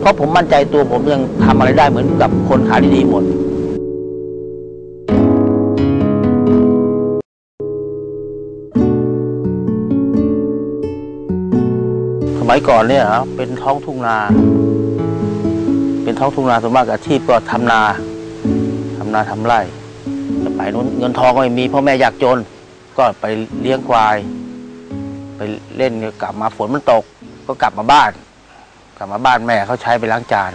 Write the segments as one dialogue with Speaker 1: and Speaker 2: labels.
Speaker 1: เพราะผมมั่นใจตัวผมยังทำอะไรได้เหมือนกับคนขาดีๆหมดสมัยก่อนเนี่ยครับเป็นท้องทุ่งนา เป็นท้องทุ่งนาส่วนมากอาชีพก็ทำนาทำนาทำไร่สมัยนู้นเงินทองก็ไม่มีพ่อแม่อยากจน ก็ไปเลี้ยงควาย ไปเล่นกลับมาฝนมันตก ก็กลับมาบ้าน กลับมาบ้านแม่เขาใช้ไปล้างจาน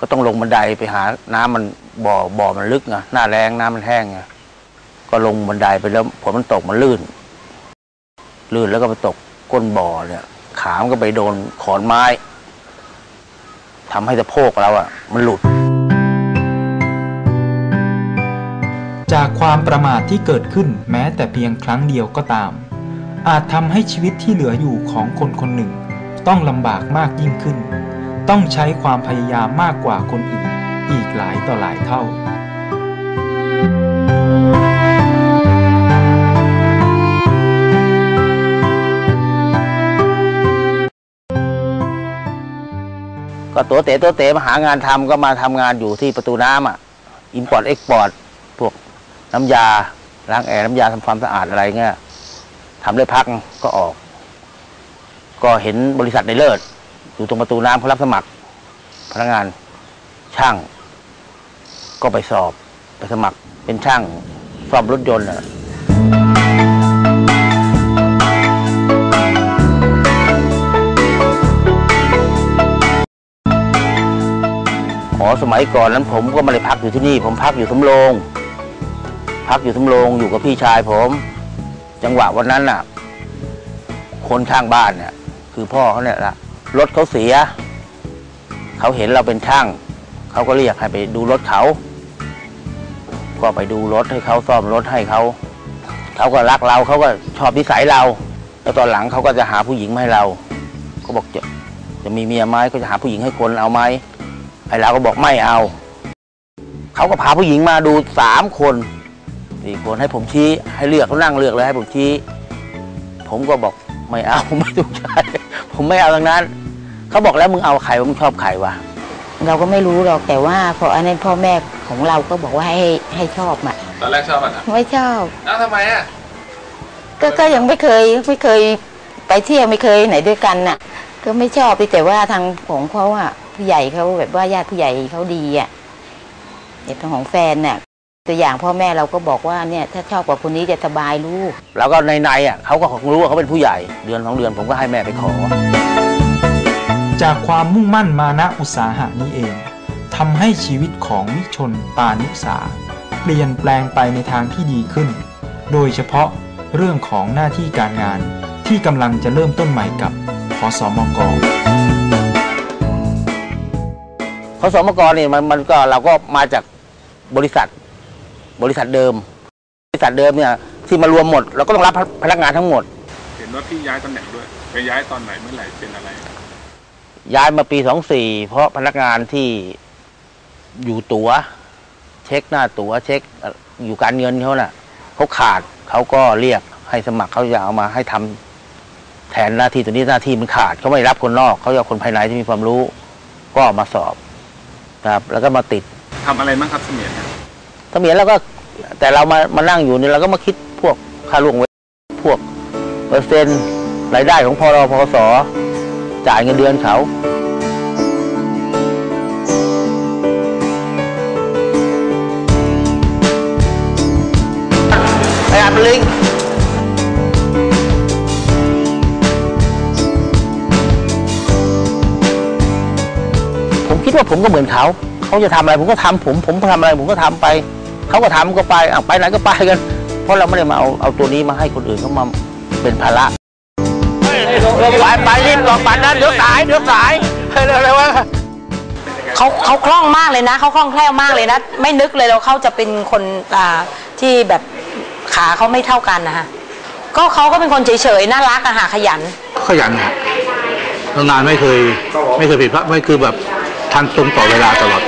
Speaker 1: ก็ต้องลงบันไดไปหาน้ำมันบ่อบ่อมันลึกไงหน้าแรงน้ำมันแห้งไงก็ลงบันไดไปแล้วฝนมันตกมันลื่น ลื่นแล้วก็ไปตกก้นบ่อเนี่ย ขามนก็ไปโดนขอนไม้ทำให้สะโพกเราอะมันหลุด
Speaker 2: จากความประมาทที่เกิดขึ้นแม้แต่เพียงครั้งเดียวก็ตามอาจทำให้ชีวิตที่เหลืออยู่ของคนคนหนึ่ง ต้องลำบากมากยิ่งขึ้น ต้องใช้ความพยายามมากกว่าคนอื่น อีกหลายต่อหลายเท่า
Speaker 1: ก็ตัวเต๋ตัวเต๋มาหางานทำก็มาทำงานอยู่ที่ประตูน้ำอะอินพอร์ตเอ็กพอร์ตพวกน้ำยาล้างแอร์น้ำยาทำความสะอาดอะไรเงี้ยทำได้พักก็ออก ก็เห็นบริษัทในเลิศ อยู่ตรงประตูน้ำเขารับสมัคร พนักงานช่าง ก็ไปสอบไปสมัครเป็นช่างซ่อมรถยนต์อะอ๋อสมัยก่อนนั้นผมก็ไม่ได้พักอยู่ที่นี่ ผมพักอยู่สำโรงพักอยู่สำโรงอยู่กับพี่ชายผม จังหวะวันนั้นน่ะ คนข้างบ้านเนี่ย คือพ่อเขาเนี่ยละรถเขาเสีย เขาเห็นเราเป็นช่าง เขาก็เรียกให้ไปดูรถเขา ก็ไปดูรถให้เขาซ่อมรถให้เขา เขาก็รักเราเขาก็ชอบนิสัยเรา แล้วตอนหลังเขาก็จะหาผู้หญิงมาให้เรา ก็บอกจะจะมีเมียไหมก็จะหาผู้หญิงให้คนเอาไหมไอ้เราก็บอกไม่เอา เขาก็พาผู้หญิงมาดูสามคนสี่คนให้ผมชี้ให้เลือกเขานั่งเลือกเลยให้ผมชี้ ผมก็บอก ไม่เอาไม่ถูกใจผมไม่เอาทั้งนั้น เขาบอกแล้วมึงเอาใครวะมึงชอบใครวะ
Speaker 3: เราก็ไม่รู้หรอกแต่ว่าพออันนั้นพ่อแม่ของเราก็บอกว่าให้ให้ชอบอะ
Speaker 4: ตอนแรกชอบอะนะ
Speaker 3: ไม่ชอบ
Speaker 4: อ้าวทำไมอะ
Speaker 3: ก็ก็ยังไม่เคยไม่เคยไปเที่ยวไม่เคยไหนด้วยกันน่ะ ก็ไม่ชอบแต่ว่าทางของเขาอะผู้ใหญ่เขาแบบว่าญาติผู้ใหญ่เขาดีอะเด็กทางของแฟนน่ะ ตัวอย่างพ่อแม่เราก็บอกว่าเนี่ยถ้าชอบกับคนนี้จะสบายลูก
Speaker 1: แล้วก็ในในๆอะเขาก็คงรู้ว่าเขาเป็นผู้ใหญ่เดือนสองเดือนผมก็ให้แม่ไปขอ
Speaker 2: จากความมุ่งมั่นมานะอุตสาหะนี้เองทำให้ชีวิตของวิชนปานุสา เปลี่ยนแปลงไปในทางที่ดีขึ้น โดยเฉพาะเรื่องของหน้าที่การงานที่กำลังจะเริ่มต้นใหม่กับขอสอมก
Speaker 1: ขอสมกรเนี่ยมันมันก็เราก็มาจากบริษัท บริษัทเดิม บริษัทเดิมเนี่ยที่มารวมหมด เราก็ต้องรับพนักงานทั้งหมด
Speaker 4: เห็นว่าพี่ย้ายตำแหน่งด้วยไปย้ายตอนไหนเมื่อไหร่เป็นอะไร
Speaker 1: ย้ายมาปีสองสี่เพราะพนักงานที่อยู่ตัว๋ว เช็คหน้าตัว๋วเช็คเอ่ออยู่การเงินเขาน่ะเขาขาดเขาก็เรียกให้สมัครเขาจะเอามาให้ทำแทนหน้าที่ตัวนี้หน้าที่มันขาดเขาไม่รับคนนอกเขาจะเอาคนภายในที่มีความรู้ ก็เอามาสอบนะครับ แล้วก็มาติด
Speaker 4: ทำอะไรบ้างครับเสมียน
Speaker 1: ถ้ามีแล้วก็แต่เรามามานั่งอยู่เนี่ยเราก็มาคิดพวกค่าล่วงเวพวกเปอร์เซ็นต์รายได้ของพอรพสจ่ายเงินเดือนเขาไปอาบลิงผมคิดว่าผมก็เหมือนเขา เขาจะทำอะไรผมก็ทำผม ผมทำอะไรผมก็ทำไป เขาก็ทำก็ไปอะไปไหนก็ไปกัน เพราะเราไม่ได้มาเอาเอาตัวนี้มาให้คนอื่นเขามาเป็นภาระไปไปรีบก่อนปันนั้นเดี๋ยวสายเดี๋ยวสายเร็วเร็วๆวะ
Speaker 5: เขาเขาคล่องมากเลยนะเขาคล่องแคล่วมากเลยนะ ไม่นึกเลยแล้วเขาจะเป็นคนอ่าที่แบบขาเขาไม่เท่ากันนะฮะก็เขาก็เป็นคนเฉยๆน่ารักอะค่ะขยัน
Speaker 6: ขยันฮะทำงานไม่เคย ไม่เคยผิดพลาดไม่คือแบบทันตรงต่อเวลาตลอด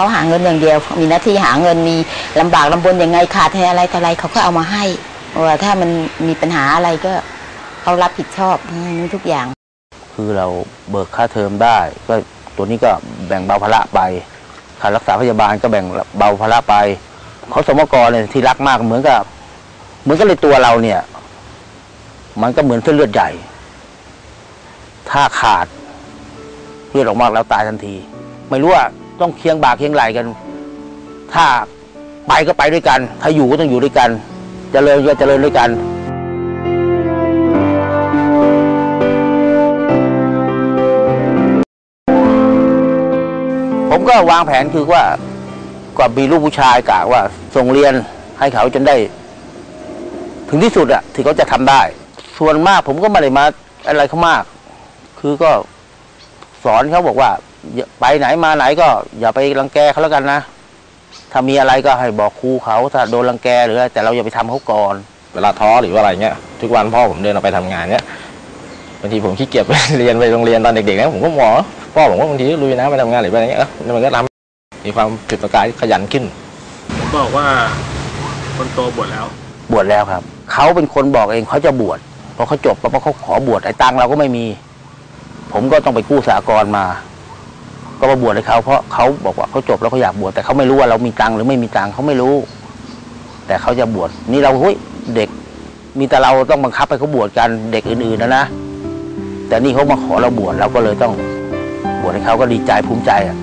Speaker 3: เขาหาเงินอย่างเดียว มีหน้าที่หาเงินมีลำบากลำบนยังไงขาดอะไรต่อะไรเขาก็เอามาให้ว่าถ้ามันมีปัญหาอะไรก็เขารับผิดชอบทุกอย่าง
Speaker 1: คือคือเราเบิกค่าเทอมได้ ก็ตัวนี้ก็แบ่งเบาภาระไปค่ารักษาพยาบาลก็แบ่งเบาภาระไปเขาสมกรเนี่ยที่รักมากเหมือนกับ เหมือนกับในตัวเราเนี่ย มันก็เหมือนเส้นเลือดใหญ่ ถ้าขาดเลือดออกมากแล้วตายทันที ไม่รู้ว่า ต้องเคียงบ่าเคียงไหลกัน ถ้าไปก็ไปด้วยกัน ถ้าอยู่ก็ต้องอยู่ด้วยกันเจริญก็เจริญด้วยกันผมก็วางแผนคือว่าก็มีลูกผู้ชายกะว่าส่งเรียนให้เขาจนได้ ถึงที่สุดอะที่เขาจะทำได้ ส่วนมากผมก็ไม่ได้มาอะไรเขามาก คือก็สอนเขาบอกว่า ไปไหนมาไหนก็ อย่าไปรังแกเขาแล้วกันนะ ถ้ามีอะไรก็ให้บอกครูเขาถ้าโดนรังแกหรืออะไรแต่เราอย่าไปทำเขาก่อน
Speaker 7: เวลาท้อหรือว่าอะไรเงี้ยทุกวันพ่อผมเดินออกไปทำงานเนี้ยบางทีผมขี้เกียจไปเรียนไปโรงเรียนตอนเด็กๆนะผมก็มองพ่อผมว่าบางทีก็ลุยนะไปทำงานหรือไปอะไรเงี้ยเออมันก็ทำมีความผิดประกายขยันขึ้น
Speaker 4: ผมบอกว่าคนโตบวชแล้ว
Speaker 1: บวชแล้วครับเขาเป็นคนบอกเองเขาจะบวชพอเขาจบปั๊บเขาขอบวชไอ้ตังค์เราก็ไม่มี ผมก็ต้องไปกู้สากลมา ก็มาบวชให้เขาเพราะเขาบอกว่าเขาจบแล้วเขาอยากบวชแต่เขาไม่รู้ว่าเรามีตังค์หรือไม่มีตังค์เขาไม่รู้ แต่เขาจะบวชนี่เราเฮ้ยเด็ก มีแต่เราต้องบังคับให้เขาบวชกันเด็กอื่นๆนะนะแต่นี่เขามาขอเราบวชเราก็เลยต้องบวชให้เขาก็ดีใจภูมิใจอะ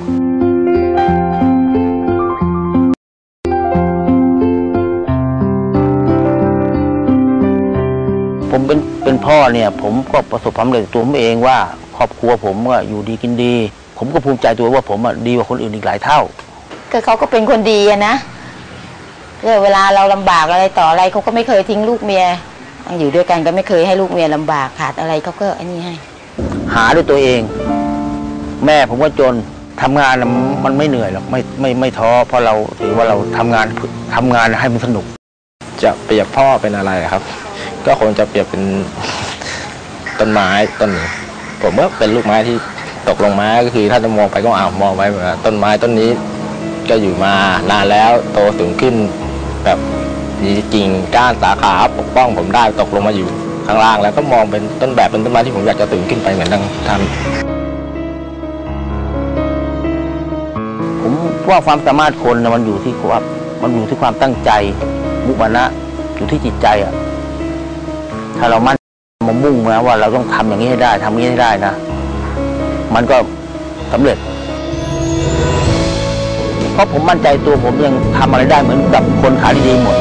Speaker 1: ผมเป็นเป็นพ่อเนี่ย ผมก็ประสบความสำเร็จตัวผมเองว่าครอบครัวผมก็อยู่ดีกินดี ผมก็ภูมิใจตัวว่าผมอะดีกว่าคนอื่นอีกหลายเท่า
Speaker 3: ก็เขาก็เป็นคนดีอะนะก็เวลาเราลำบากอะไรต่ออะไรเขาก็ไม่เคยทิ้งลูกเมียอยู่ด้วยกันก็ไม่เคยให้ลูกเมียลำบากขาดอะไรเขาก็อันนี้ให้
Speaker 1: หาด้วยตัวเอง แม่ผมก็จนทำงานน่ะมันไม่เหนื่อยหรอกไม่ไม่ไม่ท้อเพราะเราถือว่าเราทำงานทำงานให้มันสนุก
Speaker 7: จะเปรียบพ่อเป็นอะไรครับ ก็คงจะเปรียบเป็นต้นไม้ต้นหนึ่งผมว่าเป็นลูกไม้ที่ ตกลงมาก็คือถ้าจะมองไปก็อ่ามองไปต้นไม้ต้นนี้ ก็อยู่มานานแล้วโตสูงขึ้น แบบมีกิ่งก้านสาขาปกป้องผมได้ตกลงมาอยู่ข้างล่าง แล้วก็มองเป็นต้นแบบเป็นต้นไม้ที่ผมอยากจะตื่นขึ้นไปเหมือนดังท่าน
Speaker 1: ผมว่าความสามารถคนนะมันอยู่ที่ความมันอยู่ที่ความตั้งใจมุมานะอยู่ที่จิตใจอะถ้าเรามั่นมามุ่งนะว่าเราต้องทำอย่างนี้ให้ได้ทำอย่างนี้ให้ได้นะ มันก็สำเร็จ เพราะผมมั่นใจตัวผมยังทำอะไรได้เหมือนกับคนขายดีหมด